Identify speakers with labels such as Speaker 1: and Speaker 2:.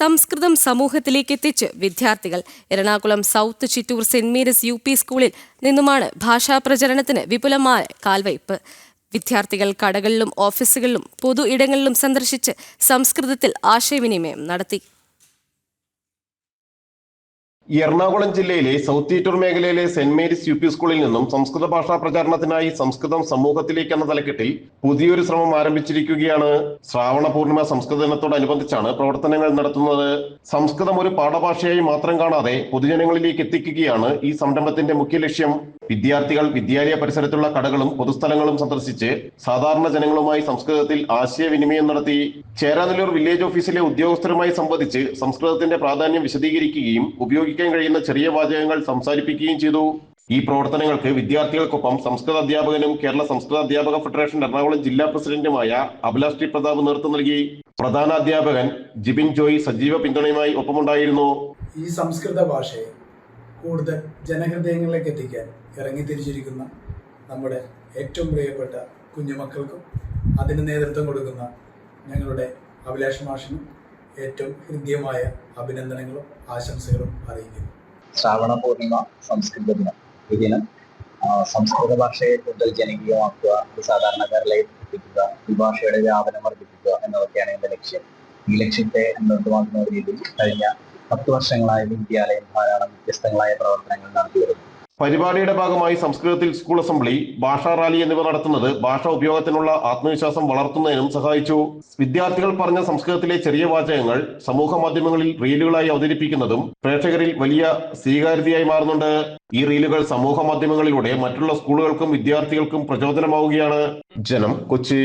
Speaker 1: സംസ്കൃതം സമൂഹത്തിലേക്ക് എത്തിച്ച് വിദ്യാർത്ഥികൾ. Ernakulam south Chittoor saint Mary's U P സ്കൂളിൽ നിന്നുമാണ് ഭാഷാ പ്രചരണത്തിന് വിപുലമായ കാൽവയ്പ്. വിദ്യാർത്ഥികൾ കടകളിലും ഓഫീസുകളിലും പൊതു ഇടങ്ങളിലും സന്ദർശിച്ച് സംസ്കൃതത്തിൽ ആശയവിനിമയം നടത്തി.
Speaker 2: എറണാകുളം ജില്ലയിലെ സൗത്ത് ഈറ്റൂർ മേഖലയിലെ സെന്റ് മേരീസ് യു പി സ്കൂളിൽ നിന്നും സംസ്കൃത ഭാഷാ പ്രചാരണത്തിനായി സംസ്കൃതം സമൂഹത്തിലേക്ക് എന്ന തലക്കെട്ടിൽ പുതിയൊരു ശ്രമം ആരംഭിച്ചിരിക്കുകയാണ്. ശ്രാവണ പൂർണിമ സംസ്കൃത ദിനത്തോടനുബന്ധിച്ചാണ് പ്രവർത്തനങ്ങൾ നടത്തുന്നത്. സംസ്കൃതം ഒരു പാഠഭാഷയായി മാത്രം കാണാതെ പൊതുജനങ്ങളിലേക്ക് എത്തിക്കുകയാണ് ഈ സംരംഭത്തിന്റെ മുഖ്യ ലക്ഷ്യം. വിദ്യാർത്ഥികൾ വിദ്യാലയ പരിസരത്തുള്ള കടകളും പൊതുസ്ഥലങ്ങളും സന്ദർശിച്ച് സാധാരണ ജനങ്ങളുമായി സംസ്കൃതത്തിൽ ആശയവിനിമയം നടത്തി. ചേരാനല്ലൂർ വില്ലേജ് ഓഫീസിലെ ഉദ്യോഗസ്ഥരുമായി സംബന്ധിച്ച് സംസ്കൃതത്തിന്റെ പ്രാധാന്യം വിശദീകരിക്കുകയും ഉപയോഗിക്കാൻ കഴിയുന്ന ചെറിയ വാചകങ്ങൾ സംസാരിപ്പിക്കുകയും ചെയ്തു. ഈ പ്രവർത്തനങ്ങൾക്ക് വിദ്യാർത്ഥികൾക്കൊപ്പം സംസ്കൃത അധ്യാപകനും കേരള സംസ്കൃത അധ്യാപക ഫെഡറേഷൻ എറണാകുളം ജില്ലാ പ്രസിഡന്റുമായ അഭിലാഷ് ടി പ്രതാപ് നേതൃത്വം നൽകി. പ്രധാന അധ്യാപകൻ ജിബിൻ ജോയി സജീവ പിന്തുണയുമായി ഒപ്പമുണ്ടായിരുന്നു.
Speaker 3: ഈ സംസ്കൃത ഭാഷയെ കൂടുതൽ ജനഹൃദയങ്ങളിലേക്ക് എത്തിക്കാൻ ഇറങ്ങിത്തിരിച്ചിരിക്കുന്ന നമ്മുടെ ഏറ്റവും പ്രിയപ്പെട്ട കുഞ്ഞുമക്കൾക്കും അതിന് നേതൃത്വം കൊടുക്കുന്ന ഞങ്ങളുടെ അഭിലാഷ് മാഷിനും ഏറ്റവും ഹൃദ്യമായ അഭിനന്ദനങ്ങളും ആശംസകളും അറിയിക്കുന്നു.
Speaker 4: ശ്രാവണ പൂർണിമ സംസ്കൃത ദിനം. ഈ ദിനം സംസ്കൃത ഭാഷയെ കൂടുതൽ ജനകീയമാക്കുക സാധാരണക്കാരിലേക്ക് എത്തിക്കുക ഈ ഭാഷയുടെ വ്യാപനം വർദ്ധിപ്പിക്കുക എന്നതൊക്കെയാണ് എന്റെ ലക്ഷ്യം. ഈ ലക്ഷ്യത്തെ മുന്നോട്ടുമാക്കുന്ന രീതിയിൽ കഴിഞ്ഞ പത്ത് വർഷങ്ങളായി വിദ്യാലയം ധാരാളം വ്യത്യസ്തങ്ങളായ പ്രവർത്തനങ്ങൾ നടത്തി വരുന്നു
Speaker 2: പരിപാടിയുടെ ഭാഗമായി സംസ്കൃതത്തിൽ സ്കൂൾ അസംബ്ലി ഭാഷാ റാലി എന്നിവ നടത്തുന്നത് ഭാഷ ഉപയോഗത്തിനുള്ള ആത്മവിശ്വാസം വളർത്തുന്നതിനും സഹായിച്ചു. വിദ്യാർത്ഥികൾ പറഞ്ഞ സംസ്കൃതത്തിലെ ചെറിയ വാചകങ്ങൾ സമൂഹ മാധ്യമങ്ങളിൽ റീലുകളായി അവതരിപ്പിക്കുന്നതും പ്രേക്ഷകരിൽ വലിയ സ്വീകാര്യതയായി മാറുന്നുണ്ട്. ഈ റീലുകൾ സമൂഹ മാധ്യമങ്ങളിലൂടെ മറ്റുള്ള സ്കൂളുകൾക്കും വിദ്യാർത്ഥികൾക്കും പ്രചോദനമാവുകയാണ്. ജനം കൊച്ചി.